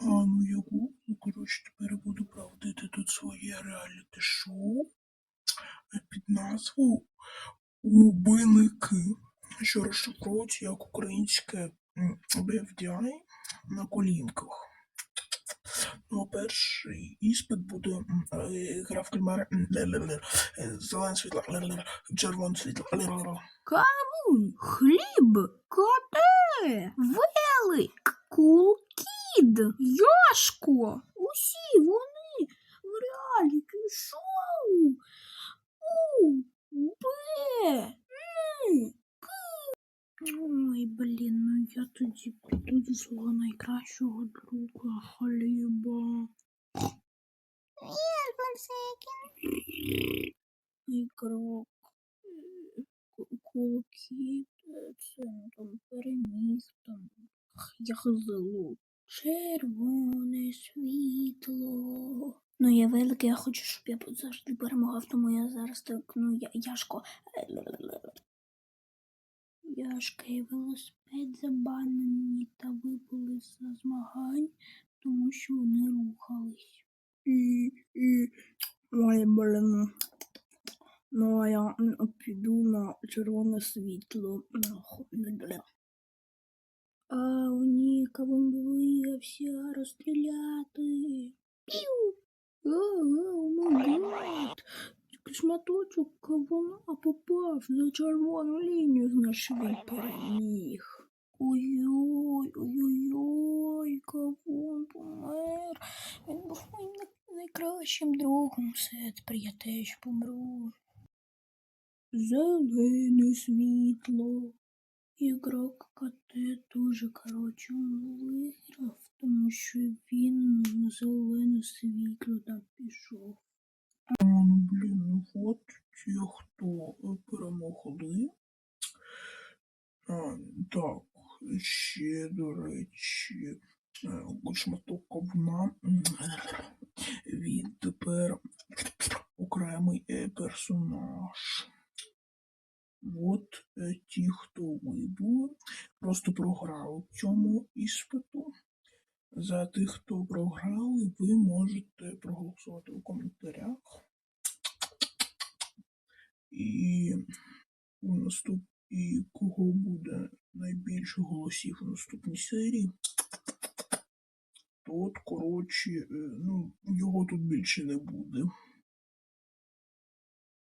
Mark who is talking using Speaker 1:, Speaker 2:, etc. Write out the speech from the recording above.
Speaker 1: А, ну яку? Ну, коротше, тепер буду проводити тут своє реаліті-шоу е, під назвою Убийники, що розшифровується як українське BFDI на колінках. Ну, перший іспит буде е, гра в ле-ле-ле, е, зелене світло, червоне світло.
Speaker 2: Кавун, хліб, коте, велик, кулкід, Яшко. Усі вони в реаліті шоу. У, Б, М, К. Ой, блін, ну я тоді піду до свого найкращого друга хліба. Ігрок. е, ку- Кулкіт, е, це ну, там переміг, там я хазалу. Червоне світло. Ну, я великий, я хочу, щоб я завжди перемагав, тому я зараз так, ну, я, Яшко. Яшка і велосипед забанені та вибули з змагань, тому що вони рухались. Ой, блин. Ну, а я піду на червоне світло. А у Ніка боявся розстріляти. Піу! О, май! Шматочок кавуна попав за червону лінію, значить він переміг. Ой-ой, ой-ой-ой, кавун помер. Він був моїм найкращим другом. Все, тепер я теж помру. Зелене світло. Ігрок КТ дуже коротше виграв, тому що він на зелене світло так пішов.
Speaker 1: А, ну, блін, ну от ті, хто перемогли. А, так, ще, до речі, е, шматок ковна. Він тепер окремий е, персонаж. От е, ті, хто вибули, просто програли в цьому іспиту. За тих, хто програли, ви можете проголосувати у коментарях. І у наступ... і кого буде найбільше голосів у наступній серії, то от, коротше, е, ну, його тут більше не буде.